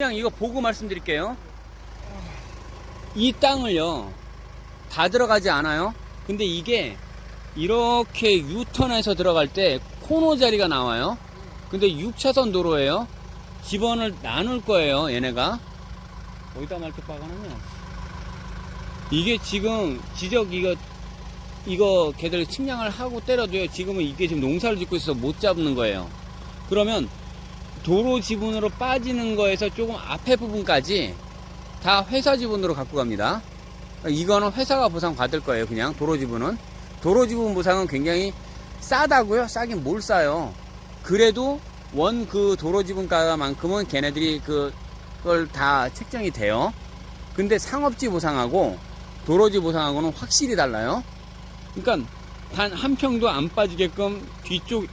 그냥 이거 보고 말씀드릴게요. 이 땅을요, 다 들어가지 않아요. 근데 이게 이렇게 유턴해서 들어갈 때 코너 자리가 나와요. 근데 6차선 도로예요. 집원을 나눌 거예요, 얘네가. 어디다 말뚝 박아놨냐? 이게 지금 지적 이거 이거 걔들 측량을 하고 때려도요. 지금은 이게 지금 농사를 짓고 있어서 못 잡는 거예요. 그러면 도로 지분으로 빠지는 거에서 조금 앞에 부분까지 다 회사 지분으로 갖고 갑니다. 이거는 회사가 보상 받을 거예요. 그냥 도로 지분은 도로 지분 보상은 굉장히 싸다고요. 싸긴 뭘 싸요. 그래도 원 그 도로 지분가만큼은 걔네들이 그걸 다 책정이 돼요. 근데 상업지 보상하고 도로지 보상하고는 확실히 달라요. 그러니까 단 한 평도 안 빠지게끔 뒤쪽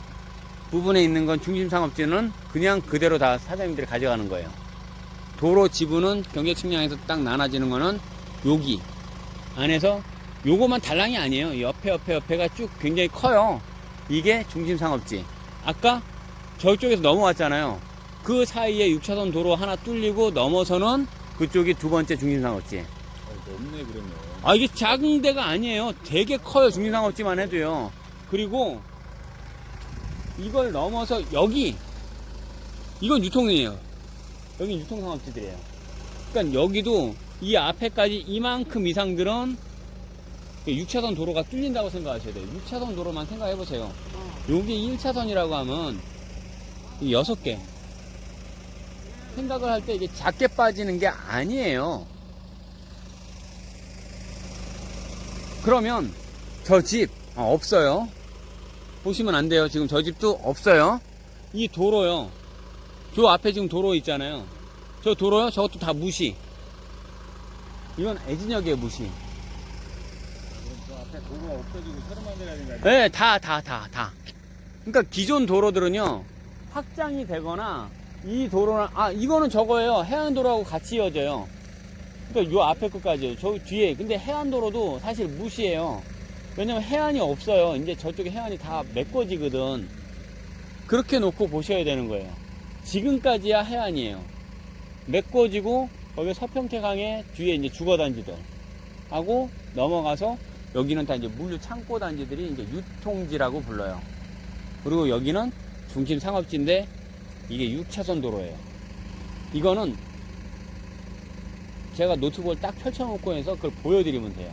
부분에 있는 건 중심 상업지는 그냥 그대로 다 사장님들이 가져가는 거예요. 도로 지분은 경계 측량에서 딱 나눠지는 거는 여기 안에서 요거만 달랑이 아니에요. 옆에 옆에 옆에가 쭉 굉장히 커요. 이게 중심 상업지. 아까 저쪽에서 넘어왔잖아요. 그 사이에 6차선 도로 하나 뚫리고 넘어서는 그쪽이 두 번째 중심 상업지. 어, 넓네 그러면. 아 이게 작은 데가 아니에요. 되게 커요. 중심 상업지만 해도요. 그리고 이걸 넘어서 여기 이건 유통이에요. 여기 유통 상업지들이에요. 그러니까 여기도 이 앞에까지 이만큼 이상들은 6차선 도로가 뚫린다고 생각하셔야 돼요. 6차선 도로만 생각해 보세요. 여기 1차선이라고 하면 6개. 생각을 할 때 이게 작게 빠지는 게 아니에요. 그러면 저 집 없어요. 보시면 안 돼요. 지금 저 집도 없어요. 이 도로요. 저 앞에 지금 도로 있잖아요. 저 도로요. 저것도 다 무시. 이건 애진역이에요, 무시. 네, 다, 다, 다, 다. 그러니까 기존 도로들은요, 확장이 되거나, 이 도로는, 아, 이거는 저거예요. 해안도로하고 같이 이어져요. 그러니까 요 앞에 끝까지요. 저 뒤에. 근데 해안도로도 사실 무시해요. 왜냐면 해안이 없어요. 이제 저쪽에 해안이 다 메꿔지거든. 그렇게 놓고 보셔야 되는 거예요. 지금까지야 해안이에요. 메꿔지고, 거기 서평택항에 뒤에 이제 주거단지들 하고 넘어가서 여기는 다 이제 물류 창고 단지들이 이제 유통지라고 불러요. 그리고 여기는 중심 상업지인데 이게 6차선 도로예요. 이거는 제가 노트북을 딱 펼쳐놓고 해서 그걸 보여드리면 돼요.